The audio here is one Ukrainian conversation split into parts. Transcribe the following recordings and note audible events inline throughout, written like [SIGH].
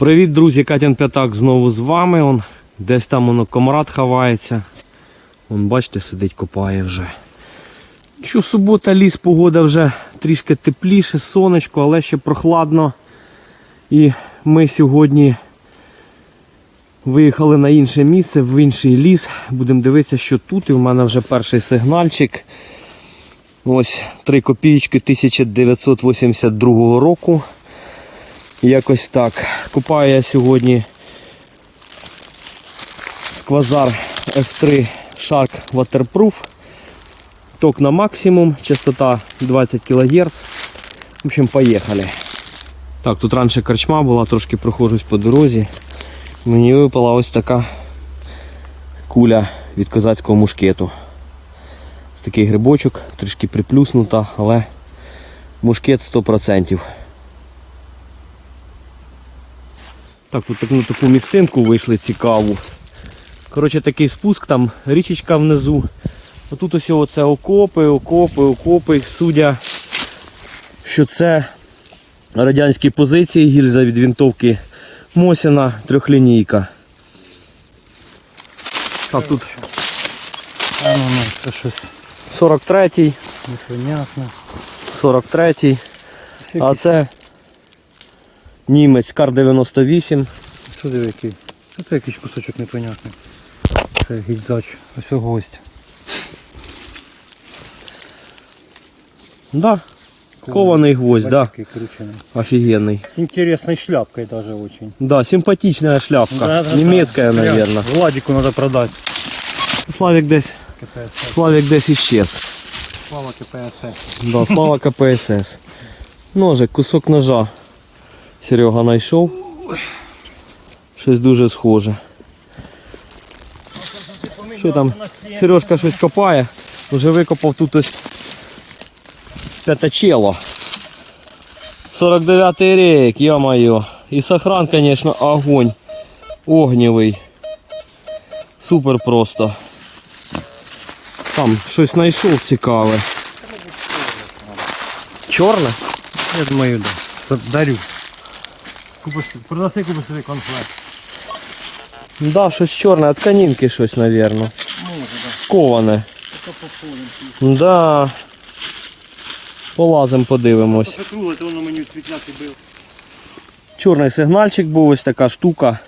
Привіт, друзі, Катян П'ятак знову з вами. Он, десь там воно комрад ховається. Вон, бачите, сидить, копає вже. Що субота, ліс, погода вже трішки тепліше, сонечко, але ще прохладно. І ми сьогодні виїхали на інше місце, в інший ліс. Будемо дивитися, що тут. І в мене вже перший сигнальчик. Ось 3 копійки 1982 року. Якось так. Купаю я сьогодні сквазар F3 Shark Waterproof. Ток на максимум, частота 20 кГц. В общем, поїхали. Так, тут раніше корчма була, трошки прохожусь по дорозі. Мені випала ось така куля від козацького мушкету. Ось такий грибочок, трішки приплюснута, але мушкет 100%. Так, тут так, на таку місцинку вийшли цікаву. Коротше, такий спуск, там річечка внизу. Отут ось оце окопи, окопи, окопи. Судя, що це радянські позиції, гільза від винтовки Мосіна, трьохлінійка. Так, тут А ну, ну, це щось 43-й, непонятне. 43-й. А це німець Кар-98. Що диви який? Це якийсь кусочок непонятний? Це гільзач. Ось гость. Да, кований гвоздь, да. Такий кручений. Офигенный. С интересной шляпкой даже очень. Да, симпатичная шляпка. Да-да-да. Немецкая, Прям наверное. Владику надо продать. Славик десь, КПСС. Славик десь исчез. Слава КПСС. Да, слава КПСС. Ножик, кусок ножа. Серега знайшов. Щось дуже схоже. Що там? Сережка щось копає. Вже викопав тут ось п'ятачело. 49-й рік, я-моє. І сохран, звісно, огонь. Огнєвий. Супер просто. Там щось знайшов цікаве. Чорне? Я думаю, да. Дарю. Купиш, продаси купиш собі конфет. Да, щось чорне, а тканинки щось, напевно. Може, да. Коване. Це пополем. Да. Полазим, подивимось. Це кругле, то воно мені світляти бив. Чорний сигнальчик був, ось така штука.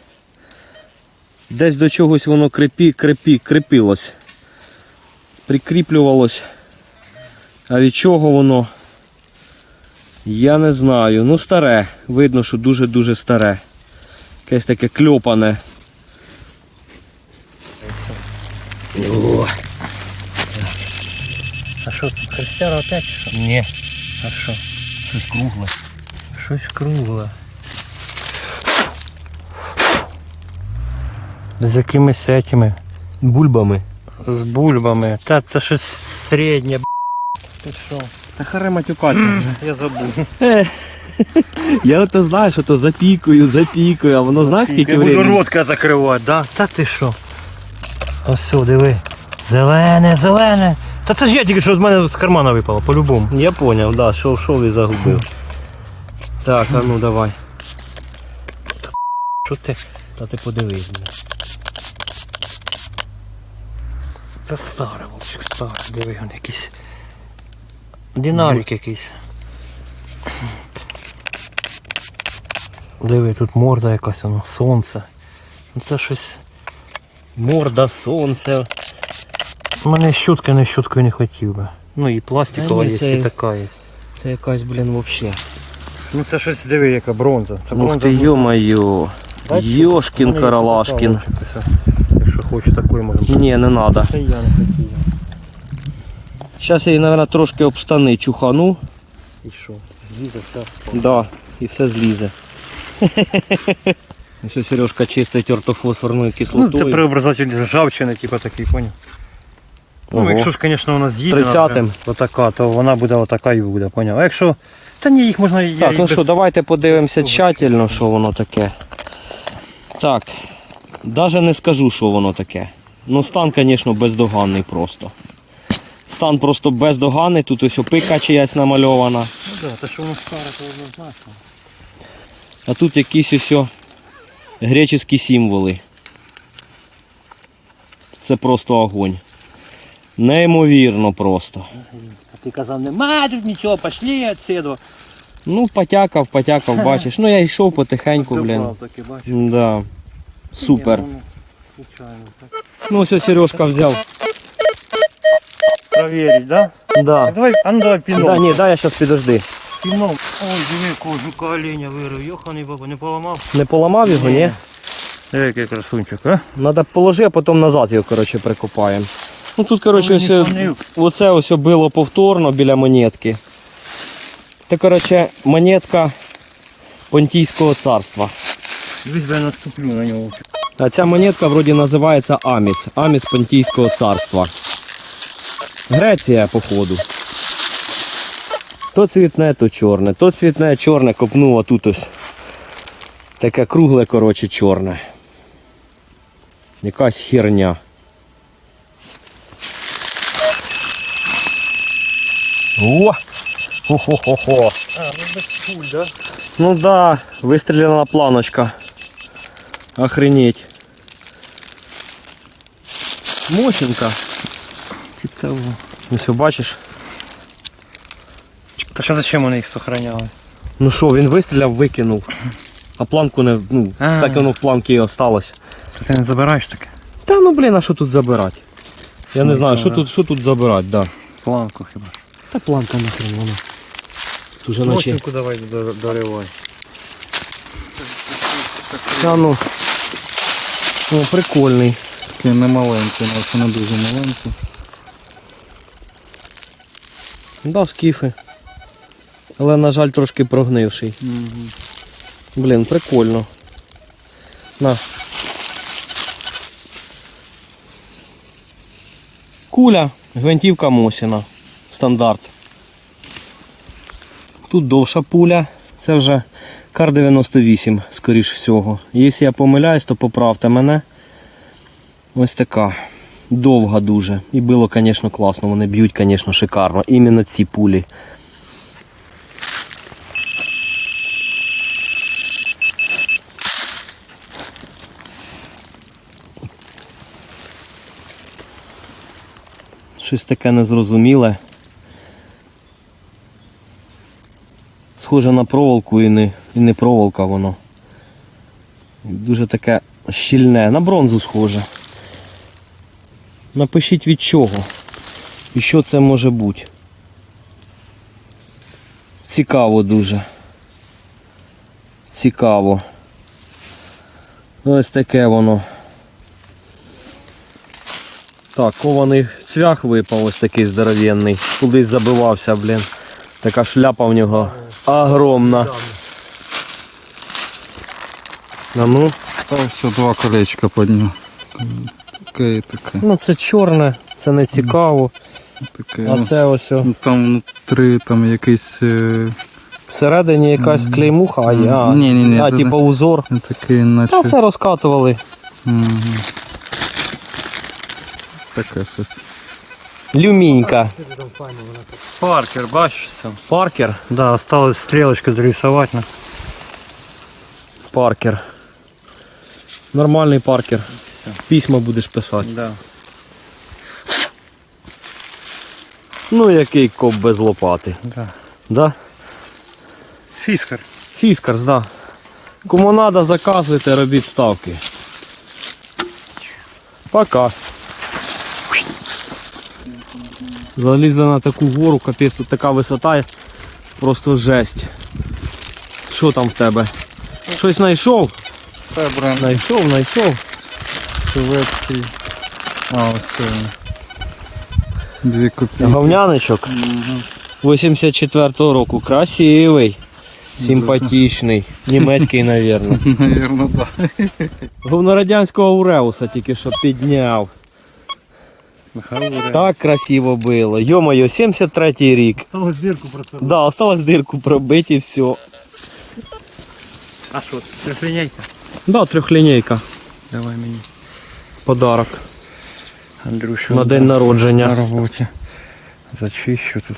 Десь до чогось воно крепі, крепі, крепилось. Прикріплювалось. А від чого воно? Я не знаю. Ну старе. Видно, що дуже-дуже старе. Якесь таке кльопане. О, А що, тут хрестяра опять? Що? ні, А що? щось кругле. Щось кругле. З якимись этими Бульбами. з бульбами. Та це щось середнє, б***. Ти що? Та харе матюкатися вже. [CLEARS THROAT] Я забув. [LAUGHS] Я ото знаю, що то запікую, запікую, а воно знаєш скільки буду времени? ротка закривати, да? Та ти що? Ось все, диви. Зелене, зелене. Та це ж я тільки що з мене з кармана випало, по-любому. Я поняв, да, шов, шов і загубив. Так, а ну давай. Що ти? Та ти подивись. бля. Це старе, вовчик, старе. Диви, він якийсь. Динарик якийсь. Диви, тут морда якась, воно, сонце. Ну Це щось. Морда, сонце. У мене щутки не щуткою не хотів би. Ну і пластикова є, це- і така є. Це якась, блін, вообще. Ну це щось диви, яка бронза. Це Ух бронза. ти, йо-моє. Йошкін Каралашкін. Якщо хочеш такої можемо. Ні, не треба. Це я не хотів. Зараз я її, мабуть, трошки об штани чухану. І що? Злізе все. Да, і все злізе. [LAUGHS] Ось Сережка чистить ортофосфорною Ну, кислотою. це преобразатель ржавчини, типу такий, поняв. Ну, якщо ж, звісно, вона з'їде, 30-м. отака, то вона буде отака і буде, поняв. А якщо. Та ні, їх можна Так, і ну без- що, давайте подивимося тщательно, що воно таке. Так, навіть не скажу, що воно таке. Ну стан, звісно, бездоганний просто. Стан просто бездоганний, тут ось опика чиясь намальована. Ну, да, те, що воно старе, то однозначно. А тут якісь ось греческі символи. Це просто огонь. Неймовірно просто. А ти казав, нема тут нічого, пошли отсюда. Ну, потякав, потякав, [LAUGHS] бачиш. Ну я йшов потихеньку, блін. Таки, бачиш. Да. Супер. Ні, ну, Случайно. так. Ну, все, Сережка взяв. Проверить, да? Да. Давай, а ну давай піном. Да, ні, дай я зараз підожди. Піном. Ой, диви, якого жука оленя вирив. Йоханий баба, не поламав? Не поламав його, ні? Диви, який красунчик, а? Надо положи, а потім назад його, коротше, прикопаємо. Ну тут, коротше, ось, панив. оце ось було повторно біля монетки. Це, коротше, монетка Понтійського царства. Дивись, бо я наступлю на нього. А ця монетка вроді називається Аміс. Аміс Понтійського царства. Греція, походу. То цвітне, то чорне. То цвітне, чорне копнуло тут ось. Таке кругле, коротше, чорне. Якась херня. О! Хо-хо-хо-хо. А, ну без пуль, да? Ну да, выстрелена планочка. Охренеть. Мощенка. Цікаво. Ну все, бачиш? Та що зачем вони їх сохраняли? Ну що, він вистріляв, викинув. А планку не. Ну, А. так воно в планці і осталось. Та ти не забираєш таке? Та ну блін, а що тут забирати? Я не знаю, що тут, що тут забирати, да. Планку хіба ж. Та планка нахрен вона. Тут уже наче. Мосинку давай до- доривай. Та ну. О, прикольний. Такий не маленький, навіть не дуже маленький. Да, скіфи. Але, на жаль, трошки прогнивший. Блін, прикольно. На. Куля, гвинтівка Мосіна. Стандарт. Тут довша пуля. Це вже Кар 98, скоріш всього. Якщо я помиляюсь, то поправте мене. Ось така. Довга дуже. І було, звісно, класно. Вони б'ють, звісно, шикарно. Іменно ці пулі. Щось таке незрозуміле. Схоже на проволоку і не, і не проволока воно. Дуже таке щільне. На бронзу схоже. Напишіть від чого. І що це може бути. Цікаво дуже. Цікаво. Ось таке воно. Так, кований цвях випав ось такий здоровенний. Кудись забивався, блін. Така шляпа в нього огромна. А ну, все два колечка під нього. Таке і таке. ну це чорне, це не цікаво. таке. А ну, це ось о, ну, там внутри там якийсь е, всередині якась клеймуха, а я. Ні-ні-ні, А, це типу узор. такий, наче. Та це розкатували. Мгм. Таке щось. Люмінька. Паркер, бачиш сам? Паркер. Да, осталось стрелочку дорисовать. На. Паркер. Нормальний паркер. Письма будеш писати. Да. Ну який коп без лопати. Да. Да? Фіскар. Фіскарс, да. Кому надо, заказуйте, робіть ставки. Пока. Залізли на таку гору, капець, тут така висота, просто жесть. Що там в тебе? Щось знайшов? Знайшов, знайшов. Шведський. А, ось Дві копійки. Говняничок. 84-го року. Красивий. Симпатичний. Німецький, мабуть. Навірно, так. Говнорадянського Уреуса тільки що підняв. Так красиво було. Йо-моє, 73-й рік. Осталось дырку просто. Да, осталось дирку пробити і все. А що, це? Да, трьохлінійка. Давай мені. Подарок Андрюша. на день народження. На роботі. Зачищу тут.